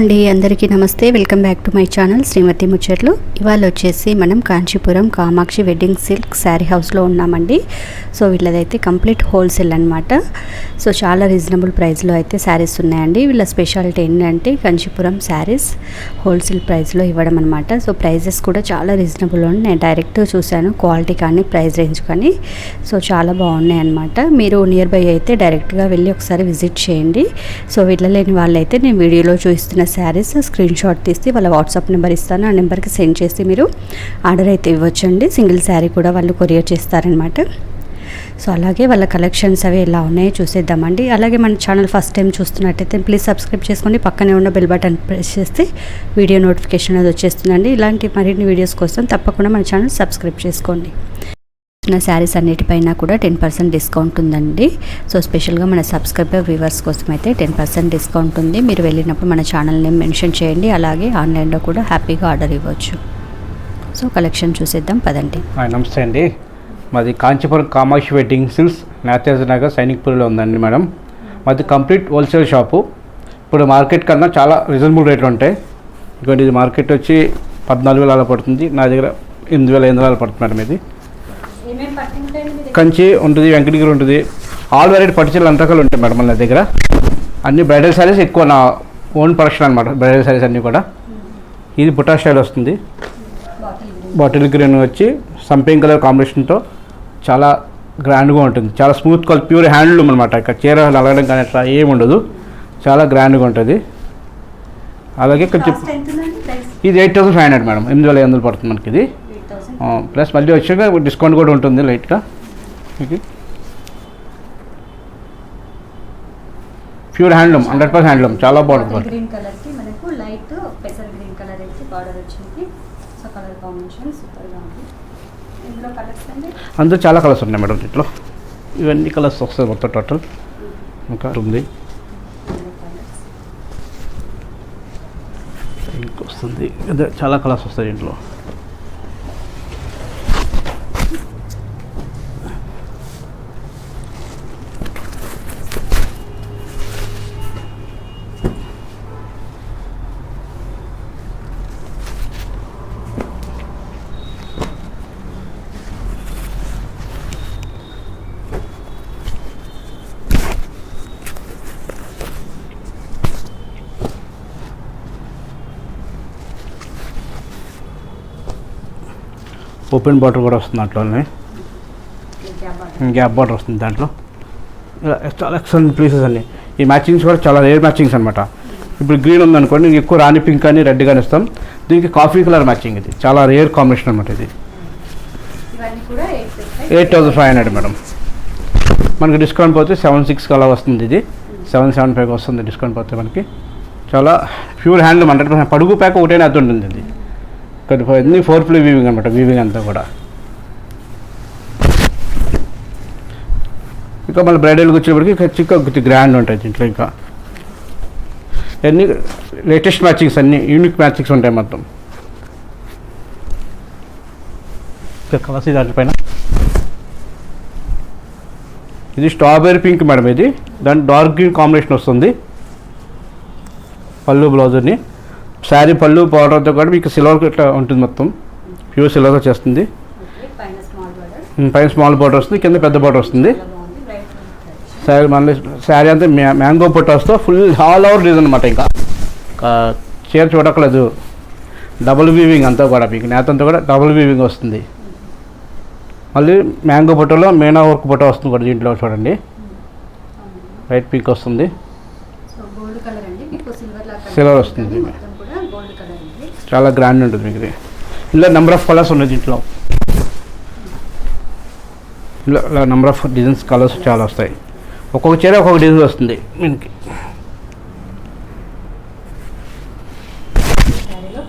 అండి అందరికీ నమస్తే. Welcome back to my channel Srimathi Muchatlu. ఇవాళ వచ్చేసి మనం Kanchipuram Kamakshi wedding silk sari హౌస్లో ఉన్నామండి. సో వీళ్ళదైతే కంప్లీట్ హోల్సేల్ అనమాట సో చాలా రీజనబుల్ ప్రైస్లో అయితే శారీస్ ఉన్నాయండి. వీళ్ళ స్పెషాలిటీ ఏంటంటే కాంచీపురం శారీస్ హోల్సేల్ ప్రైస్లో ఇవ్వడం అనమాట సో ప్రైజెస్ కూడా చాలా రీజనబుల్ ఉన్నాయి. నేను డైరెక్ట్ చూశాను క్వాలిటీ కానీ ప్రైస్ రేంజ్ కానీ. సో చాలా బాగున్నాయి అనమాట మీరు నియర్ బై అయితే డైరెక్ట్గా వెళ్ళి ఒకసారి విజిట్ చేయండి. సో వెళ్ళలేని వాళ్ళైతే నేను వీడియోలో చూస్తున్న శారీస్ స్క్రీన్ షాట్ తీసి వాళ్ళ వాట్సాప్ నెంబర్ ఇస్తాను. ఆ నెంబర్కి సెండ్ చేసి మీరు ఆర్డర్ అయితే ఇవ్వచ్చండి. సింగిల్ శారీ కూడా వాళ్ళు కొరియర్ చేస్తారనమాట సో అలాగే వాళ్ళ కలెక్షన్స్ అవి ఎలా ఉన్నాయో చూసేద్దామండి. అలాగే మన ఛానల్ ఫస్ట్ టైం చూస్తున్నట్టయితే ప్లీజ్ సబ్స్క్రైబ్ చేసుకోండి. పక్కనే ఉన్న బెల్ బటన్ ప్రెస్ చేస్తే వీడియో నోటిఫికేషన్ అది వచ్చేస్తుందండి. ఇలాంటి మరిన్ని వీడియోస్ కోసం తప్పకుండా మన ఛానల్ సబ్స్క్రైబ్ చేసుకోండి. నా శారీస్ అన్నిటిపైన కూడా టెన్ పర్సెంట్ డిస్కౌంట్ ఉందండి. సో స్పెషల్గా మన సబ్స్క్రైబర్ వ్యూవర్స్ కోసం అయితే టెన్ పర్సెంట్ డిస్కౌంట్ ఉంది. మీరు వెళ్ళినప్పుడు మన ఛానల్ నేమ్ మెన్షన్ చేయండి. అలాగే ఆన్లైన్లో కూడా హ్యాపీగా ఆర్డర్ ఇవ్వచ్చు. సో కలెక్షన్ చూసేద్దాం. పదండి. నమస్తే అండి. మాది కాంచీపురం కామాక్షి వెడ్డింగ్ సిల్స్ నాత్యాజ్ నగర్ సైనిక్పూర్లో ఉందండి మేడం. మాది కంప్లీట్ హోల్సేల్ షాపు. ఇప్పుడు మార్కెట్ కన్నా చాలా రీజనబుల్ రేట్లు ఉంటాయి. ఇంకోటి ఇది మార్కెట్ వచ్చి పద్నాలుగు వేల పడుతుంది. నా దగ్గర ఎనిమిది వేల ఎనిమిది వేల పడుతుంది మేడం ఇది. కంచి ఉంటుంది వెంకటగిరి ఉంటుంది. ఆల్ వెరైటీ పట్టుచీరలు అంత రకాలు ఉంటాయి మేడం మన దగ్గర. అన్ని బ్రైడల్ శారీస్ ఎక్కువ నా ఓన్ ప్రొడక్షన్ అనమాట బ్రైడల్ శారీస్ అన్నీ కూడా. ఇది బుటా స్టైల్ వస్తుంది. బాటిల్ గ్రీన్ వచ్చి సంపింగ్ కలర్ కాంబినేషన్తో చాలా గ్రాండ్గా ఉంటుంది. చాలా స్మూత్ కలర్ ప్యూర్ హ్యాండ్లూమ్ అనమాట ఇక్కడ చీర నలగడం కానీ అట్లా ఏమి ఉండదు. చాలా గ్రాండ్గా ఉంటుంది. అలాగే కొంచెం ఇది eight thousand five hundred madam. ఎనిమిది వేల ఐదు వందలు పడుతుంది మనకి ఇది. ప్లస్ మళ్ళీ వచ్చాక డిస్కౌంట్ కూడా ఉంటుంది లైట్గా. మీకు pure handloom hundred percent handloom చాలా బాగుంటుంది. గ్రీన్ కలర్కి మనకు లైట్ పెసర్ గ్రీన్ కలర్ అయితే బార్డర్ వచ్చింది. సో కలర్ కాంబినేషన్ సూపర్గా ఉంది. ఇందులో కలర్స్ అండి అందులో చాలా కలర్స్ ఉన్నాయి మేడం దీంట్లో. ఇవన్నీ కలర్స్ వస్తాయి మొత్తం టోటల్ ఇంకా ఉంది. ఇంకా వస్తుంది అదే చాలా కలర్స్ వస్తాయి దీంట్లో. ఓపెన్ బార్డర్ కూడా వస్తుంది దాంట్లోనే గ్యాప్ బార్డర్ వస్తుంది దాంట్లో. ఇలా చాలా ఎక్సలెంట్ పీసెస్ అన్ని. ఈ మ్యాచింగ్స్ కూడా చాలా రేర్ మ్యాచింగ్స్ అనమాట ఇప్పుడు గ్రీన్ ఉందనుకోండి ఇంక ఎక్కువ రాణి పింక్ కానీ రెడ్ కానీ ఇస్తాం. దీనికి కాఫీ కలర్ మ్యాచింగ్ ఇది. చాలా రేర్ కాంబినేషన్ అనమాట ఇది. Eight thousand five hundred madam. మనకి డిస్కౌంట్ పోతే సెవెన్ సిక్స్ అలా వస్తుంది ఇది. సెవెన్ సెవెన్ ఫైవ్ వస్తుంది డిస్కౌంట్ పోతే మనకి. చాలా ప్యూర్ హ్యాండ్లూమ్ హండ్రెడ్ పర్సెంట్ పడుగు ప్యాక్ ఒకటే అది ఉంటుంది ఇది. ఇక్కడ అన్ని ఫోర్ ఫ్లీ వీవింగ్ అనమాట వీవింగ్ అంతా కూడా. ఇంకా మన బ్రైడల్కి వచ్చేప్పటికి కొంచెం గ్రాండ్ ఉంటాయి దీంట్లో ఇంకా. అన్ని లేటెస్ట్ మ్యాచింగ్స్ అన్ని యూనిక్ మ్యాచింగ్స్ ఉంటాయి మొత్తం. ఇంకా కలర్స్ దానిపైన ఇది స్ట్రాబెర్రీ పింక్ మేడం ఇది. దాని డార్క్ గ్రీన్ కాంబినేషన్ వస్తుంది. పళ్ళు బ్లౌజ్ని శారీ పళ్ళు పౌడర్తో కూడా మీకు సిల్వర్ ఇట్లా ఉంటుంది మొత్తం. ప్యూర్ సిల్వర్ వచ్చేస్తుంది పైన స్మాల్ బార్డర్ వస్తుంది కింద పెద్ద బార్డర్ వస్తుంది. శారీ. మళ్ళీ శారీ అంతా మ్యా- మ్యాంగో పొటాస్తో ఫుల్ ఆల్ ఓవర్ డిజైన్ అనమాట ఇంకా. చీర చూడక్కలేదు డబుల్ వీవింగ్ అంతా కూడా మీకు నేతంతా కూడా డబుల్ వీవింగ్ వస్తుంది. మళ్ళీ మ్యాంగో పొట్టలో మీనా వర్క్ పొట్ట వస్తుంది కూడా దీంట్లో చూడండి. వైట్ పింక్ వస్తుంది. సిల్వర్ వస్తుంది. మొత్తం కూడా గోల్డ్ కలర్ అండి చాలా గ్రాండ్ ఉంటుంది మీకు ఇది. ఇలా నెంబర్ ఆఫ్ కలర్స్ ఉన్నాయి దీంట్లో. ఇలా ఇలా నెంబర్ ఆఫ్ డిజైన్స్ కలర్స్ చాలా వస్తాయి. ఒక్కొక్క చీర ఒక్కొక్క డిజైన్ వస్తుంది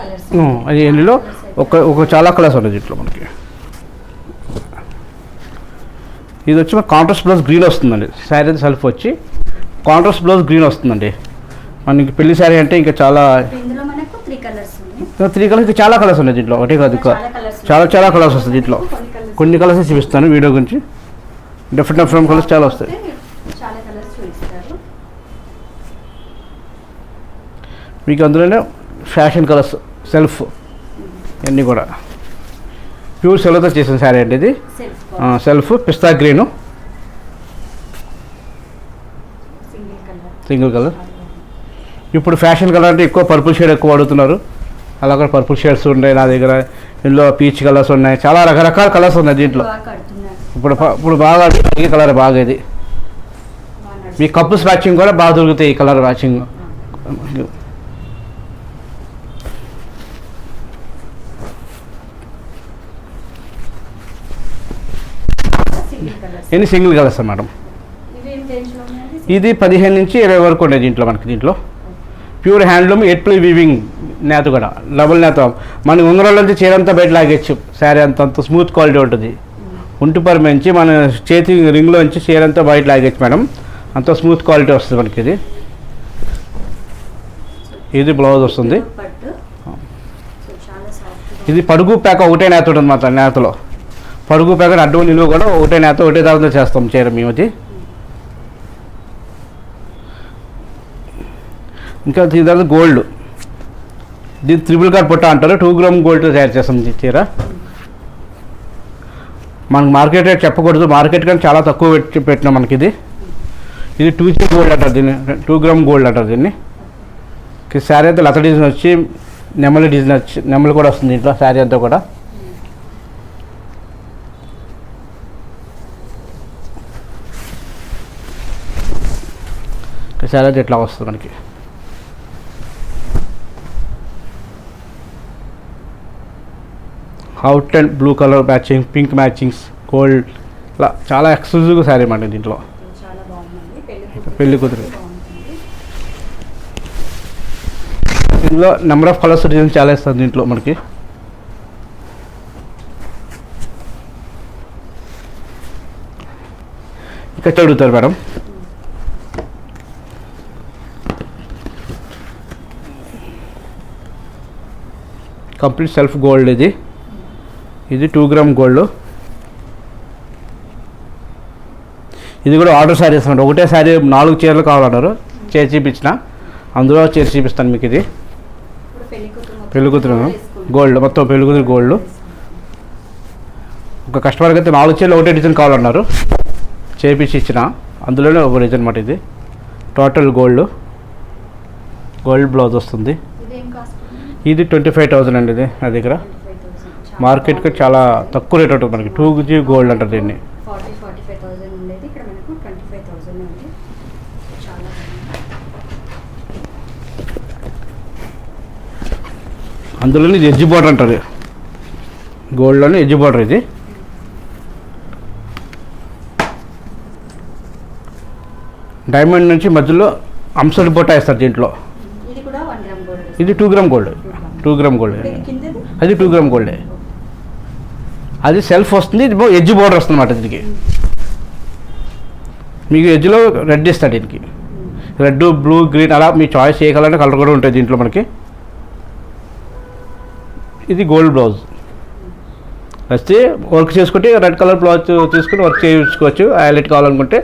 కలర్స్ ఉమ్, అది ఎన్నిలో ఒక ఒక చాలా కలర్స్ ఉన్నాయి దీంట్లో మనకి. ఇది వచ్చి మన కాంట్రాస్ట్ బ్లౌజ్ గ్రీన్ వస్తుందండి. శారీ సెల్ఫ్ వచ్చి కాంట్రాస్ట్ బ్లౌజ్ గ్రీన్ వస్తుందండి. మనకి పెళ్ళి శారీ అంటే ఇంకా చాలా ఇందులో మనకు త్రీ కలర్స్ ఉన్నాయి త్రీ కలర్స్ చాలా కలర్స్ ఉన్నాయి దీంట్లో. ఒకటే కాదు ఇంకా చాలా చాలా కలర్స్ వస్తాయి దీంట్లో. కొన్ని కలర్స్ చూపిస్తాను వీడియో గురించి. డిఫరెంట్ డిఫరెంట్ కలర్స్ చాలా వస్తాయి. మీకు అందులోనే ఫ్యాషన్ కలర్స్ సెల్ఫ్ ఇవన్నీ కూడా. ప్యూర్ సెల్ఫ్తో చేసిన శారీ అండి ఇది. Self pista green. Single colour single colour ఇప్పుడు ఫ్యాషన్ కలర్ అంటే ఎక్కువ పర్పుల్ షేడ్ ఎక్కువ వాడుతున్నారు. అలా కూడా పర్పుల్ షేడ్స్ ఉన్నాయి నా దగ్గర. ఇందులో పీచ్ కలర్స్ ఉన్నాయి. చాలా రకరకాల కలర్స్ ఉన్నాయి దీంట్లో. ఇప్పుడు ఇప్పుడు బాగా ఈ కలర్ బాగా ఇది. మీ కప్పుస్ మ్యాచింగ్ కూడా బాగా దొరుకుతాయి ఈ కలర్ మ్యాచింగ్ ఎన్ని సింగిల్ కలర్స్ మేడం? ఇది పదిహేను నుంచి ఇరవై వరకు ఉండేది దీంట్లో మనకి దీంట్లో. ప్యూర్ హ్యాండ్లూమ్ ఎట్లీ వీవింగ్ నేత కూడా డబుల్ నేత. మనకి ఉంగరాల నుంచి చీరంతా బయట లాగేచ్చు. శారీ అంత అంత స్మూత్ క్వాలిటీ ఉంటుంది. ఒంటి పరి నుంచి మన చేతి రింగ్లో నుంచి చీరంతా బయట లాగేచ్చు మేడం. అంత స్మూత్ క్వాలిటీ వస్తుంది మనకి ఇది. ఇది బ్లౌజ్ వస్తుంది. ఇది పడుగు ప్యాక్ ఒకటే నేత ఉంటుంది మాత్రం నేతలో. పడుగు ప్యాక్ అడ్డు నిలువ కూడా ఒకటే నేత ఒకటే దాంతో చేస్తాం చీర మేము అది ఇంకా దీని తర్వాత గోల్డ్ దీని త్రిబుల్ కార్ పొట్ట అంటారు. టూ గ్రామ్ గోల్డ్ తయారు చేస్తాం చీర. మనకు మార్కెట్ రేట్ చెప్పకూడదు. మార్కెట్ కానీ చాలా తక్కువ పెట్టి పెట్టినాం మనకి ఇది. ఇది టూ జీ గోల్డ్ అంటారు దీన్ని. టూ గ్రామ్ గోల్డ్ అంటారు దీన్ని. శారీ అంతా లత డిజైన్ వచ్చి నెమలి డిజైన్ వచ్చి నెమలి కూడా వస్తుంది ఇంట్లో శారీ అంతా కూడా. శారీ అయితే ఇట్లా వస్తుంది మనకి. Out and blue colour matching pink matchings gold ఇలా చాలా ఎక్స్క్లూజివ్గా శారీ మాట దీంట్లో. పెళ్ళి కూతురు ఇందులో నెంబర్ ఆఫ్ కలర్స్ డిజైన్ చాలా ఇస్తుంది దీంట్లో మనకి. ఇక్కడ అడుగుతారు మేడం. కంప్లీట్ సెల్ఫ్ గోల్డ్ ఇది. ఇది టూ గ్రామ్ గోల్డ్ ఇది కూడా ఆర్డర్ శారీస్ అనమాట ఒకటే శారీ నాలుగు చీరలు కావాలన్నారు. చేసి చూపించిన. అందులో చేసి చూపిస్తాను మీకు ఇది. ఇప్పుడు పెళ్ళి కూతురు మొత్తం పెళ్ళి కూతురు వేసుకుంటారు. గోల్డ్ మొత్తం పెళ్ళి కూతురు గోల్డ్ ఒక కస్టమర్కి అయితే నాలుగు చీరలు ఒకటే డిజైన్ కావాలన్నారు. చేపించి ఇచ్చిన. అందులోనే ఒక డిజైన్ అన్నమాట ఇది. టోటల్ గోల్డ్ గోల్డ్ బ్లౌజ్ వస్తుంది. ఇదేం ట్వంటీ ఫైవ్ థౌసండ్ అండి ఇది నా దగ్గర. మార్కెట్కి చాలా తక్కువ రేట్ ఉంటుంది మనకి. టూ జీ గోల్డ్ అంటారు దీన్ని. ఫార్టీ ఫార్టీ ఫైవ్ థౌసండ్ ఉండేది. ఇక్కడ మనకు ట్వంటీ ఫైవ్ థౌసండ్ ఉంది. చాలా బాగుంది. అందులోనే ఇది ఎడ్జ్ బార్డర్ అంటారు. గోల్డ్లోనే ఎడ్జ్ బార్డర్ ఇది. డైమండ్ నుంచి మధ్యలో అంశలు బొట్ట వేస్తారు దీంట్లో. ఇది two gram gold. Two gram. Gold. అది టూ గ్రామ్ గోల్డే. అది సెల్ఫ్ వస్తుంది ఇది ఎడ్జ్ బోర్డర్ వస్తుంది అనమాట దీనికి. మీకు ఎడ్జ్లో రెడ్ ఇస్తాడు దీనికి. రెడ్ బ్లూ గ్రీన్ అలా మీ చాయిస్ ఏ కలర్ కలర్ కూడా ఉంటుంది దీంట్లో మనకి. ఇది గోల్డ్ బ్లౌజ్ వస్తే వర్క్ చేసుకుంటే రెడ్ కలర్ బ్లౌజ్ తీసుకుని వర్క్ చేయించుకోవచ్చు. హైలైట్ కావాలనుకుంటే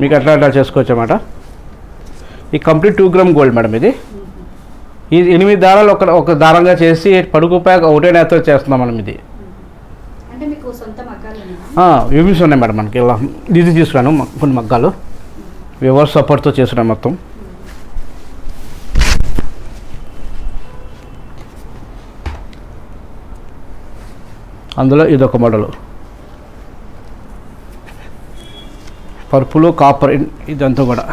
మీకు అట్లా అట్లా చేసుకోవచ్చు అన్నమాట. ఈ complete two gram gold madam ఇది. ఈ ఎనిమిది దారాలు ఒక ఒక దారంగా చేసి పడుకు ప్యాక్ ఒకటే నేత చేస్తున్నాం మనం ఇది. అంటే ఉన్నాయి మేడం మనకి. ఇలా ఇది తీసుకున్నాను కొన్ని మగ్గాలు. వివర్స్ సపోర్ట్తో చేస్తున్నాం మొత్తం? అందులో ఇదొక మోడలు పర్పుల్ కాపర్ ఇదంతా కూడా.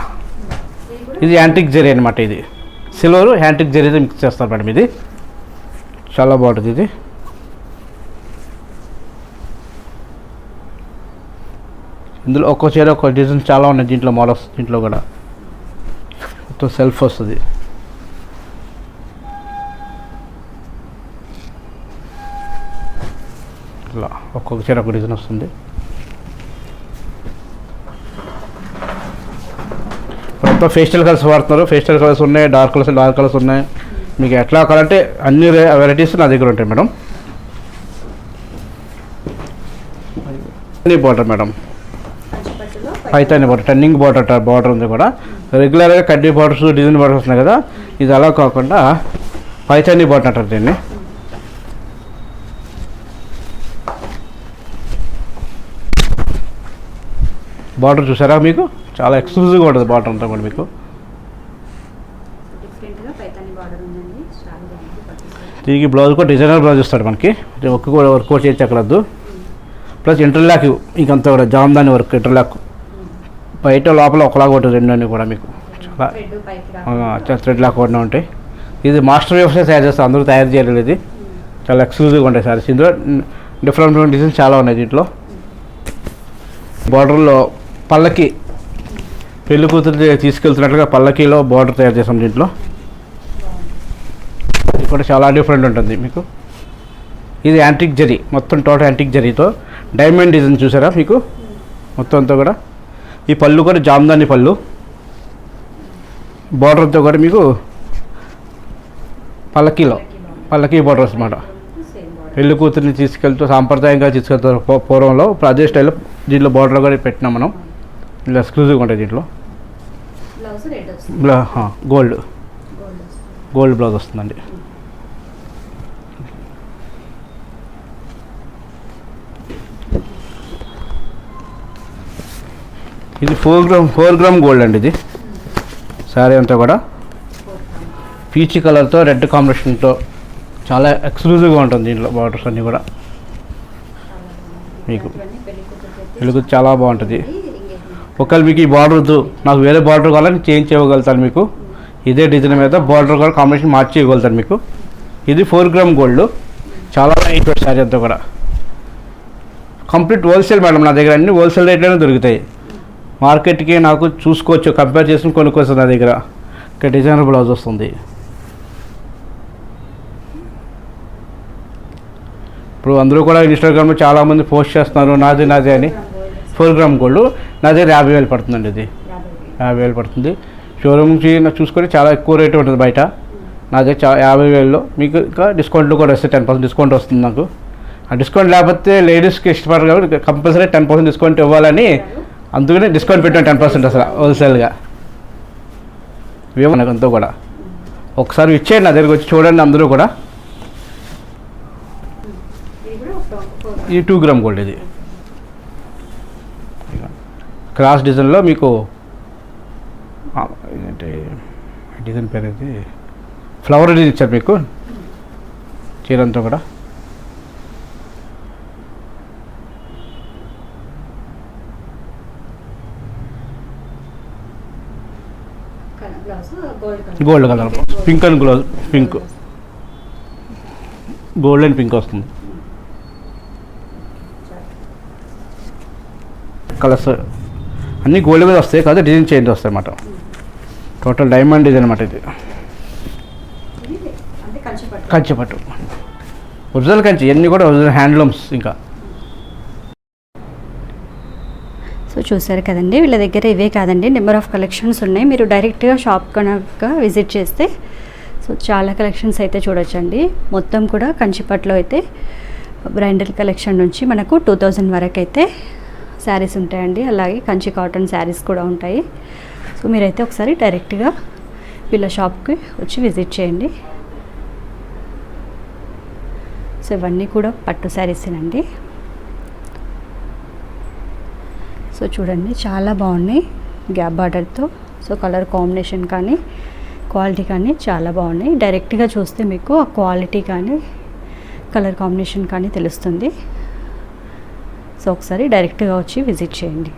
ఇది కూడా ఇది యాంటిక్ జరీ అనమాట ఇది. సిల్వర్ యాంటిక్ జరీతో మిక్స్ చేస్తారు మేడం ఇది. చాలా బాగుంటుంది ఇది. ఇందులో ఒక్కో చీర ఒక్కో డిజైన్ చాలా ఉన్నాయి దీంట్లో మోడల్స్ దీంట్లో కూడా. మొత్తం సెల్ఫ్ వస్తుంది. ఇలా ఒక్కొక్క చీర ఒక డిజైన్ వస్తుంది. మొత్తం ఫేస్టల్ కలర్స్ వాడుతున్నారు. ఫేస్టల్ కలర్స్ ఉన్నాయి డార్క్ కలర్స్ డార్క్ కలర్స్ ఉన్నాయి. మీకు ఎట్లా కావాలంటే అన్ని వెరైటీస్ నా దగ్గర ఉంటాయి madam. Border madam. Paithani border turning border border ఉంది కూడా. రెగ్యులర్గా కడ్డీ బార్డర్స్ డిజైన్ బార్డర్స్ ఉన్నాయి కదా. ఇది అలా కాకుండా పైతాని బాటన్ అంటారు దీన్ని. బార్డర్ చూసారా మీకు? చాలా ఎక్స్క్లూజివ్గా ఉంటుంది బార్డర్ అంతా కూడా మీకు. దీనికి బ్లౌజ్ కూడా డిజైనర్ బ్లౌజ్ ఇస్తాడు మనకి. వర్క్ ఒక్క కూడా వర్క్ కూడా చేసి అక్కడద్దు ప్లస్ ఇంటర్లాక్ ఇంకంతా కూడా జామ్దాని వర్క్ ఇంటర్లాక్ బయట లోపల ఒకలాగా ఉంటుంది రెండు అన్ని కూడా మీకు. చాలా థ్రెడ్ లాక్ కూడా ఉంటాయి. ఇది మాస్టర్ వ్యవసాయ తయారు చేస్తారు అందరూ తయారు చేయలేదు ఇది. చాలా ఎక్స్క్లూజివ్గా ఉంటాయి సారీస్ ఇందులో డిఫరెంట్ డిఫరెంట్ డిజైన్స్ చాలా ఉన్నాయి దీంట్లో. బార్డర్లో పల్లకి పెళ్ళి కూతురు తీసుకెళ్తున్నట్లుగా పల్లకీలో బార్డర్ తయారు చేసాం దీంట్లో. ఇది కూడా చాలా డిఫరెంట్ ఉంటుంది మీకు. ఇది యాంటిక్ జరీ మొత్తం టోటల్ యాంటిక్ జరీతో. డైమండ్ డిజైన్ చూసారా మీకు? మొత్తం అంతా కూడా. ఈ పళ్ళు కూడా జామ్దాని పళ్ళు. బార్డర్తో కూడా మీకు పల్లకీలో పల్లకీ బార్డర్స్ అన్నమాట. సేమ్ బార్డర్ పెళ్ళి కూతుర్ని తీసుకెళ్తూ సాంప్రదాయంగా తీసుకెళ్తారు పూర్వంలో ఇప్పుడు అదే స్టైల్లో దీంట్లో బార్డర్ కూడా పెట్టినాం మనం. ఇలా ఎక్స్క్లూజివ్గా ఉంటాయి దీంట్లో. గోల్డ్. గోల్డ్ బ్లౌజ్ వస్తుందండి. ఇది four gram four gram gold అండి ఇది. శారీ అంతా కూడా. పీచ్ కలర్తో రెడ్ కాంబినేషన్తో చాలా ఎక్స్క్లూజివ్గా ఉంటుంది దీంట్లో బార్డర్స్ అన్నీ కూడా. మీకు వెలుగు చాలా బాగుంటుంది. ఒకవేళ మీకు ఈ బార్డర్ వద్దు నాకు వేరే బార్డర్ కావాలని చేంజ్ చేయగలుగుతాను మీకు. ఇదే డిజైన్ మీద బార్డర్ కూడా కాంబినేషన్ మార్చి చేయగలుగుతాను మీకు. ఇది ఫోర్ గ్రామ్ గోల్డ్ చాలా నైట్ శారీ అంతా కూడా. కంప్లీట్ హోల్సేల్ మేడం నా దగ్గర అన్ని హోల్సేల్ రేట్లోనే దొరుకుతాయి. మార్కెట్కి నాకు చూసుకోవచ్చు కంపేర్ చేసుకుని కొనుక్కోవచ్చు నా దగ్గర. ఇక్కడ డిజైనర్ బ్లౌజ్ వస్తుంది. ఇప్పుడు అందరూ కూడా ఇన్స్టాగ్రామ్లో చాలామంది పోస్ట్ చేస్తున్నారు నాది నాది అని. ఫోర్ గ్రామ్ గోల్డ్ నా దగ్గర యాభై వేలు పడుతుందండి ఇది. యాభై వేలు పడుతుంది. షోరూమ్ నుంచి చూసుకొని చాలా ఎక్కువ రేట్ ఉంటుంది బయట. నా దగ్గర చా యాభై వేలలో. మీకు ఇంకా డిస్కౌంట్లు కూడా వస్తాయి టెన్ పర్సెంట్ డిస్కౌంట్ వస్తుంది నాకు. ఆ డిస్కౌంట్ లేకపోతే లేడీస్కి ఇష్టపడరు కాబట్టి కంపల్సరీ టెన్ పర్సెంట్ డిస్కౌంట్ ఇవ్వాలని అందుకనే డిస్కౌంట్ పెట్టాం టెన్ పర్సెంట్ అసలు హోల్సేల్గా వివనకంతో అంతా కూడా. ఒకసారి ఇచ్చేయండి నా దగ్గరికి వచ్చి చూడండి అందరూ కూడా. ఈ టూ గ్రామ్ గోల్డ్ ఇది. క్రాస్ డిజైన్లో మీకు ఏంటంటే డిజైన్ పేరు అయితే ఫ్లవర్ డిజైన్ ఇచ్చారు మీకు. చీరంతో కూడా colour blouse gold colour. Pink and గ్లోజ్ pink. Gold and pink వస్తుంది. కలర్స్ అన్నీ గోల్డ్ మీద వస్తాయి కాదు డిజైన్ చేంజ్ వస్తాయి అన్నమాట. టోటల్ డైమండ్ డిజైన్ అనమాట ఇది. ఇది అంటే కంచి పట్టు. కంచి పట్టు. ఒరిజినల్ కంచి ఇవన్నీ కూడా ఒరిజినల్ హ్యాండ్లూమ్స్ ఇంకా. చూశారు కదండి. వీళ్ళ దగ్గర ఇవే కాదండి. నెంబర్ ఆఫ్ కలెక్షన్స్ ఉన్నాయి. మీరు డైరెక్ట్గా షాప్ కనుక విజిట్ చేస్తే సో చాలా కలెక్షన్స్ అయితే చూడొచ్చండి. మొత్తం కూడా కంచిపట్లో అయితే బ్రైండల్ కలెక్షన్ నుంచి మనకు టూ థౌజండ్ వరకు అయితే శారీస్ ఉంటాయండి. అలాగే కంచి కాటన్ శారీస్ కూడా ఉంటాయి. సో మీరైతే ఒకసారి డైరెక్ట్గా వీళ్ళ షాప్కి వచ్చి విజిట్ చేయండి. సో ఇవన్నీ కూడా పట్టు శారీసేనండి. సో చూడండి చాలా బాగున్నాయి. గ్యాప్ బార్డర్తో సో కలర్ కాంబినేషన్ కానీ క్వాలిటీ కానీ చాలా బాగున్నాయి. డైరెక్ట్గా చూస్తే మీకు ఆ క్వాలిటీ కానీ కలర్ కాంబినేషన్ కానీ తెలుస్తుంది. సో ఒకసారి డైరెక్ట్గా వచ్చి విజిట్ చేయండి.